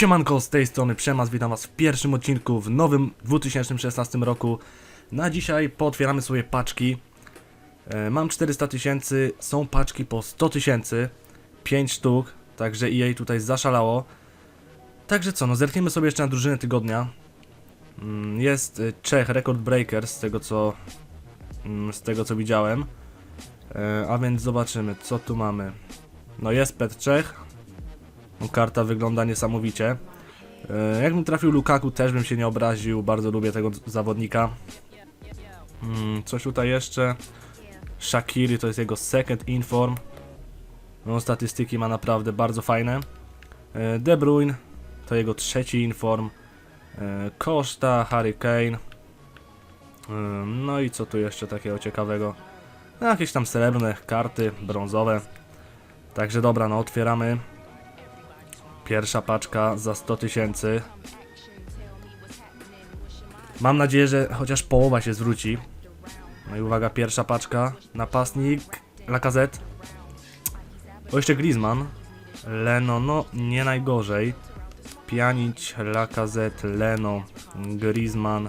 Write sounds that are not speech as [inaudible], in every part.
Siemanko, z tej strony Przemas, witam was w pierwszym odcinku w nowym 2016 roku. Na dzisiaj pootwieramy sobie paczki. E, mam 400 tysięcy, są paczki po 100 tysięcy, 5 sztuk, także EA tutaj zaszalało. Także co, no zerkniemy sobie jeszcze na drużynę tygodnia. Mm, Jest y, Czech Record Breaker z tego co, mm, z tego co widziałem. E, A więc zobaczymy, co tu mamy. No jest Pet Czech, Karta wygląda niesamowicie. E, Jakbym trafił Lukaku, też bym się nie obraził. Bardzo lubię tego zawodnika. Mm, Coś tutaj jeszcze. Shakiri to jest jego second inform. No, statystyki ma naprawdę bardzo fajne. E, De Bruyne to jego trzeci inform. E, Costa, Harry Kane. E, No i co tu jeszcze takiego ciekawego? No, jakieś tam srebrne karty, brązowe. Także dobra, no otwieramy. Pierwsza paczka za 100 tysięcy. Mam nadzieję, że chociaż połowa się zwróci. No i uwaga, pierwsza paczka. Napastnik Lacazette. O, jeszcze Griezmann. Leno, no nie najgorzej. Pjanić, Lacazette, Leno, Griezmann.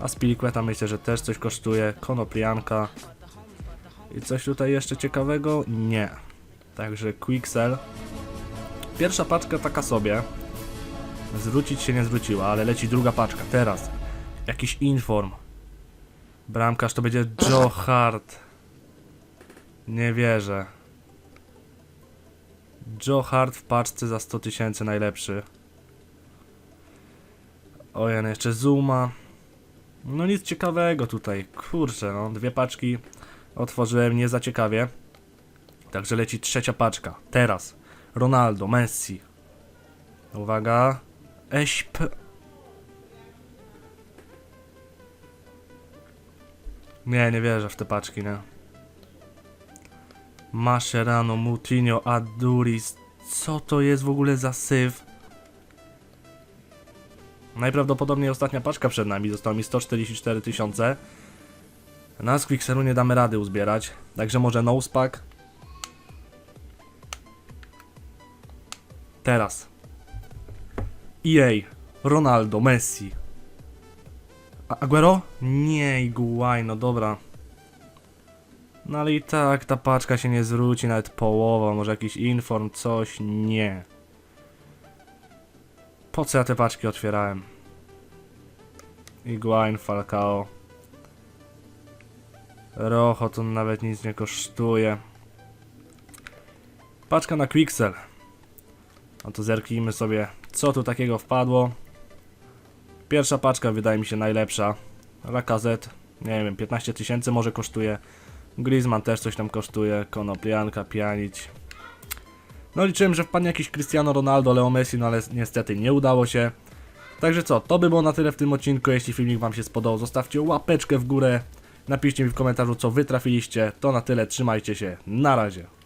A Spiliqueta myślę, że też coś kosztuje. Konoplianka. I coś tutaj jeszcze ciekawego? Nie. Także Quicksell. Pierwsza paczka taka sobie. Zwrócić się nie zwróciła, ale leci druga paczka. Teraz. Jakiś inform. Bramkarz to będzie Joe [laughs] Hart. Nie wierzę. Joe Hart w paczce za 100 tysięcy najlepszy. Ojen, jeszcze Zuma. No nic ciekawego tutaj. Kurczę, no. Dwie paczki otworzyłem nie za ciekawie. Także leci trzecia paczka. Teraz. Ronaldo, Messi. Uwaga. Eśp. Nie, nie wierzę w te paczki, nie. Mascherano, Mutinho, Aduris. Co to jest w ogóle za syf? Najprawdopodobniej ostatnia paczka przed nami. Zostało mi 144 tysiące. Na Quickseru nie damy rady uzbierać. Także może Nosepack. Teraz. EA. Ronaldo, Messi. Aguero? Nie, Iguain, no dobra. No ale i tak ta paczka się nie zwróci, nawet połowa, może jakiś inform, coś, nie. Po co ja te paczki otwierałem? Iguain, Falcao. Rojo to nawet nic nie kosztuje. Paczka na Quixel. No to zerknijmy sobie, co tu takiego wpadło. Pierwsza paczka wydaje mi się najlepsza. Lacazette, nie wiem, 15 tysięcy może kosztuje. Griezmann też coś tam kosztuje. Konoplianka, Pjanić. No liczyłem, że wpadnie jakiś Cristiano Ronaldo, Leo Messi, no ale niestety nie udało się. Także co, to by było na tyle w tym odcinku. Jeśli filmik Wam się spodobał, zostawcie łapeczkę w górę. Napiszcie mi w komentarzu, co Wy trafiliście. To na tyle, trzymajcie się. Na razie.